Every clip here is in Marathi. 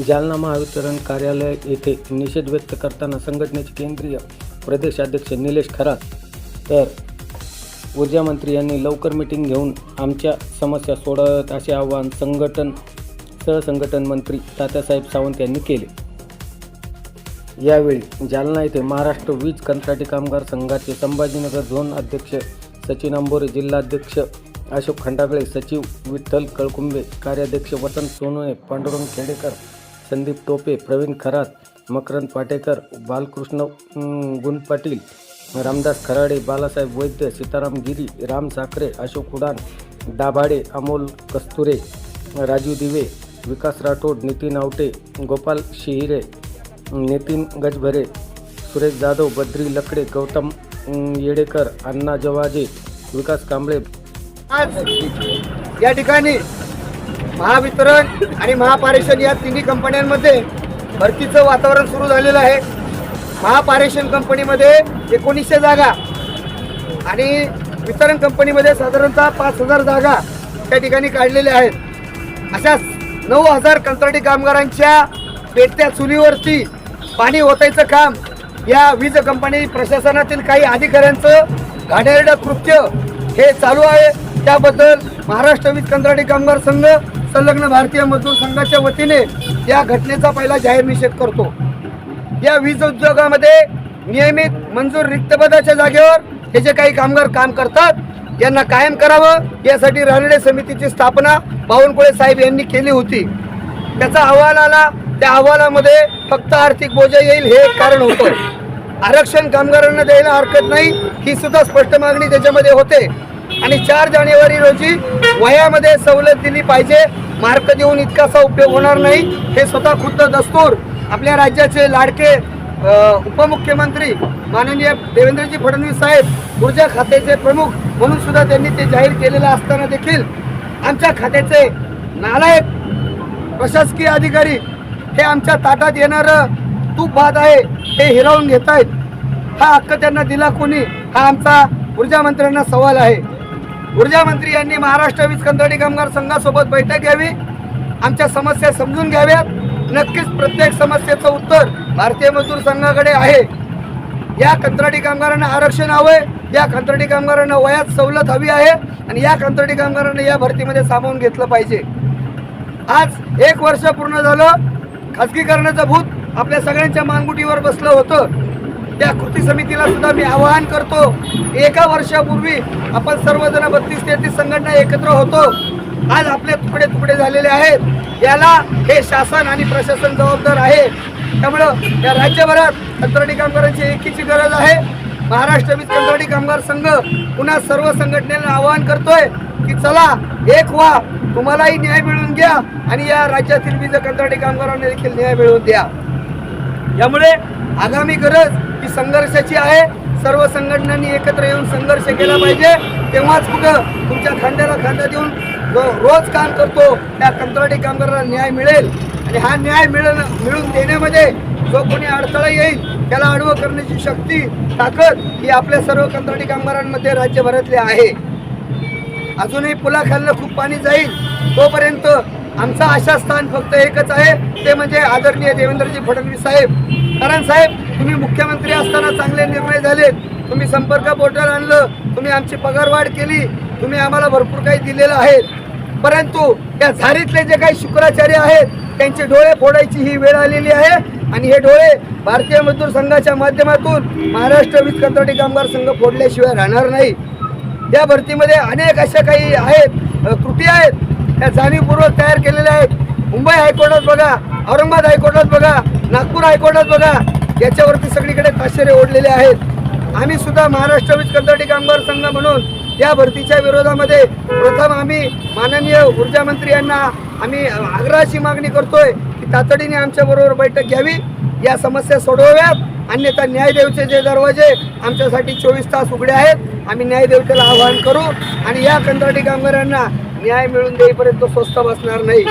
जालना महावितरण कार्यालय येथे निषेध व्यक्त करताना संघटनेचे केंद्रीय प्रदेशाध्यक्ष निलेश खरात तर ऊर्जा मंत्री यांनी लवकर मिटिंग घेऊन आमच्या समस्या सोडवत असे आवाहन संघटन सहसंघटन मंत्री तात्यासाहेब सावंत यांनी केले. यावेळी जालना येथे महाराष्ट्र वीज कंत्राटी कामगार संघाचे संभाजीनगर झोन अध्यक्ष सचिन अंबोरे जिल्हाध्यक्ष अशोक खंडागळे सचिव विठ्ठल कळकुंबे कार्याध्यक्ष वतन सोनवणे पांडुरंग खेडेकर संदीप टोपे प्रवीण खरात मकरंद पाटेकर बालकृष्ण गुणपाटील रामदास खराडे बालासाहेब वैद्य सीताराम गिरी राम साखरे अशोक उडान दाभाडे अमोल कस्तुरे राजू दिवे विकास राठोड नितीन आवटे गोपाल शिहिरे नितीन गजभरे सुरेश जाधव बद्री लकडे गौतम येडेकर अण्णा जवाजे विकास कांबळे. आज या ठिकाणी महावितरण आणि महापारेषण या तिन्ही कंपन्यांमध्ये भरतीचं वातावरण सुरू झालेलं आहे. महापारेषण कंपनीमध्ये एकोणीसशे जागा आणि वितरण कंपनीमध्ये साधारणतः पाच हजार जागा त्या ठिकाणी काढलेल्या आहेत. अशा नऊ हजार कंत्राटी कामगारांच्या पेटत्या चुलीवरती पाणी ओतायचं काम या वीज कंपनी प्रशासनातील काही अधिकाऱ्यांचं घाणेरडं कृत्य हे चालू आहे. त्याबद्दल महाराष्ट्र वीज कंत्राटी कामगार संघ संलग्न भारतीय मजदूर संघाच्या वतीने या घटनेचा पहिला जाहीर निषेध करतो. या वीज उद्योगामध्ये नियमित मंजूर रिक्तपदाच्या जागेवर हे जे काही कामगार काम करतात यांना कायम करावं यासाठी रानडे समितीची स्थापना बावनकुळे साहेब यांनी केली होती. त्याचा अहवाल आला त्या अहवालामध्ये फक्त आर्थिक बोजा येईल हे एक कारण होतं. आरक्षण कामगारांना द्यायला हरकत नाही ही सुद्धा स्पष्ट मागणी त्याच्यामध्ये होते. आणि चार जानेवारी रोजी वयामध्ये सवलत दिली पाहिजे. मार्क देऊन इतकासा उपयोग होणार नाही. हे स्वतः खुद्द दस्तूर. आपल्या राज्याचे लाडके उपमुख्यमंत्री माननीय देवेंद्रजी फडणवीस साहेब ऊर्जा खात्याचे प्रमुख म्हणून सुद्धा त्यांनी ते जाहीर केलेलं असताना देखील आमच्या खात्याचे नालायक प्रशासकीय अधिकारी हे आमच्या ताटात येणारं तूप भात आहे हे हिरावून घेत आहेत हा हक्क त्यांना दिला कोणी? हा आमचा ऊर्जा मंत्र्यांना सवाल आहे. ऊर्जा मंत्री यांनी महाराष्ट्र वीज कंत्राटी कामगार संघासोबत बैठक घ्यावी. आमच्या समस्या समजून घ्याव्यात. नक्कीच प्रत्येक समस्येचं उत्तर भारतीय मजदूर संघाकडे आहे. या कंत्राटी कामगारांना आरक्षण हवंय. या कंत्राटी कामगारांना वयात सवलत हवी आहे. आणि या कंत्राटी कामगारांना या भरतीमध्ये सामावून घेतलं पाहिजे. आज एक वर्ष पूर्ण झालं. खाजगीकरणाचं भूत आपल्या सगळ्यांच्या मानगुटीवर बसलं होतं. त्या कृती समितीला सुद्धा मी आवाहन करतो. एका वर्षापूर्वी आपण सर्वजण बत्तीस तेहतीस संघटना एकत्र होतो. आज आपले तुकडे तुकडे झालेले आहेत. याला हे शासन आणि प्रशासन जबाबदार आहे. त्यामुळं या राज्यभरात कंत्राटी कामगारांची एकीची गरज आहे. महाराष्ट्र वीज कंत्राटी कामगार संघ पुन्हा सर्व संघटनेला आवाहन करतोय की चला एक व्हा तुम्हालाही न्याय मिळवून घ्या आणि या राज्यातील वीज कंत्राटी कामगारांना देखील न्याय मिळवून द्या. यामुळे आगामी गरज ही संघर्षाची आहे. सर्व संघटनांनी एकत्र येऊन संघर्ष केला पाहिजे. तेव्हाच कुठं तुमच्या खांद्याला खांदा देऊन रोज काम करतो त्या कंत्राटी कामगाराला न्याय मिळेल. आणि हा न्याय मिळण मिळून देण्यामध्ये जो कोणी अडथळा येईल त्याला आडवं करण्याची शक्ती ताकद ही आपल्या सर्व कंत्राटी कामगारांमध्ये राज्यभरातली आहे. अजूनही पुलाखालनं खूप पाणी जाईल. तोपर्यंत आमचं आशास्थान फक्त एकच आहे. ते म्हणजे आदरणीय देवेंद्रजी फडणवीस साहेब. कारण साहेब तुम्ही मुख्यमंत्री असताना चांगले निर्णय झालेत. तुम्ही संपर्क पोर्टल आणलं तुम्ही आमची पगारवाढ केली तुम्ही आम्हाला भरपूर काही दिलेलं आहे. परंतु या झारीतले जे काही शुक्राचार्य आहेत त्यांचे डोळे फोडायची ही वेळ आलेली आहे. आणि हे डोळे भारतीय मजदूर संघाच्या माध्यमातून महाराष्ट्र वीज कंत्राटी कामगार संघ फोडल्याशिवाय राहणार नाही. या भरतीमध्ये अनेक अशा काही आहेत कृती आहेत त्या जाणीवपूर्वक तयार केलेल्या आहेत. मुंबई हायकोर्टात बघा औरंगाबाद हायकोर्टात बघा नागपूर हायकोर्टात बघा याच्यावरती सगळीकडे ताशेरे ओढलेले आहेत. आम्ही सुद्धा महाराष्ट्र वीज कंत्राटी कामगार संघ म्हणून या भरतीच्या विरोधामध्ये प्रथम आम्ही माननीय ऊर्जा मंत्री यांना आम्ही आग्रहाची मागणी करतोय की तातडीने आमच्या बरोबर बैठक घ्यावी. या समस्या सोडवाव्यात. अन्यथा न्यायदेवचे जे दरवाजे आमच्यासाठी चोवीस तास उघडे आहेत. आम्ही न्यायदेवतेला आवाहन करू. आणि या कंत्राटी कामगारांना न्याय मिळून देईपर्यंत स्वस्त बसणार नाही.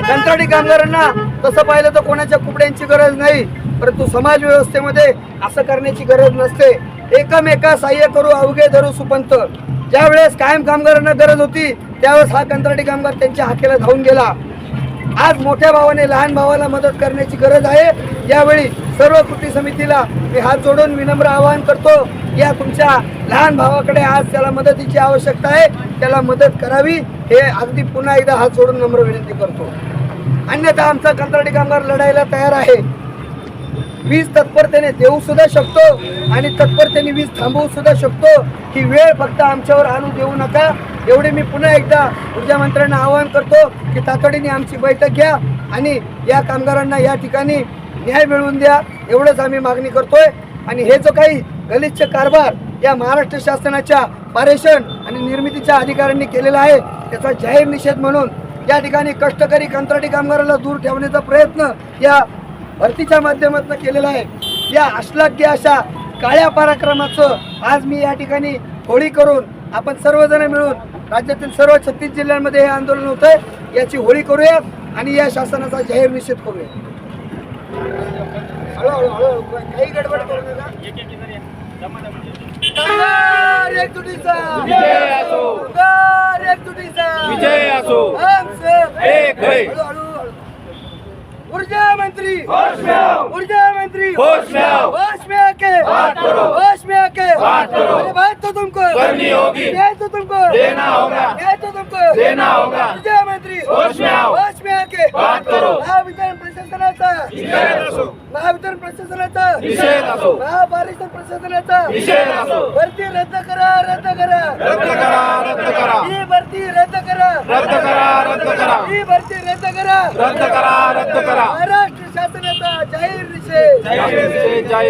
कंत्राटी कामगारांना तसं पाहिलं तर कोणाच्या कुपड्यांची गरज नाही. परंतु समाज व्यवस्थेमध्ये असं करण्याची गरज नसते. एकमेका सहाय्य करू अवघे धरू सुपंत. ज्यावेळेस कायम कामगारांना गरज होती त्यावेळेस हा कंत्राटी कामगार त्यांच्या हाकेला धावून गेला. आज मोठ्या भावाने लहान भावाला मदत करण्याची गरज आहे. यावेळी सर्व कृती समितीला मी हात जोडून विनम्र आवाहन करतो या तुमच्या लहान भावाकडे आज त्याला मदतीची आवश्यकता आहे. त्याला मदत करावी. हे अगदी पुन्हा एकदा हात जोडून नम्र विनंती करतो. अन्यथा आमचा कंत्राटी कामगार लढायला तयार आहे. वीज तत्परतेने देऊ सुद्धा शकतो आणि तत्परतेने वीज थांबवू सुद्धा शकतो. की वेळ फक्त आमच्यावर आणू देऊ नका. एवढे मी पुन्हा एकदा ऊर्जा मंत्र्यांना आवाहन करतो की तातडीने आमची बैठक घ्या आणि या कामगारांना या ठिकाणी न्याय मिळवून द्या. एवढंच आम्ही मागणी करतोय. आणि हे जो काही गलिच्छ कारभार या महाराष्ट्र शासनाच्या पारेषण आणि निर्मितीच्या अधिकाऱ्यांनी केलेला आहे त्याचा जाहीर निषेध म्हणून या ठिकाणी कष्टकरी कंत्राटी कामगाराला दूर ठेवण्याचा प्रयत्न या भरतीच्या माध्यमातून केलेला आहे. या अश्लाघ्य अशा काळ्या पराक्रमाचं आज मी या ठिकाणी होळी करून आपण सर्वजण मिळून राज्यातील सर्व छत्तीस जिल्ह्यांमध्ये हे आंदोलन होत आहे याची होळी करूया आणि या शासनाचा जाहीर निषेध करूया हळूहळू हळूहळू काही गडबड करू नका. कामगार ऊर्जा मंत्री होश में आओ. ऊर्जा मंत्री होश में आओ. होश में आके बात करो. होश में आके बात करो. अरे बात तो तुमको करनी होगी. न्याय तो तुमको देना होगा. न्याय तो तुमको देना होगा. ऊर्जा मंत्री होश में आओ. होश में आके बात करो. महावितरण प्रशासनाचा. महावितरण प्रशासनाचा. महापारिषद प्रशासनाचा. भरती रद्द करा रद्द करा रद्द करा रद्द करा रद्द करा रद्द करा. ही भरती रद्द करा. रद्द करा रद्द करा. महाराष्ट्र शासनाचा जाहीर निषेध. जाहीर निषेध, जाहीर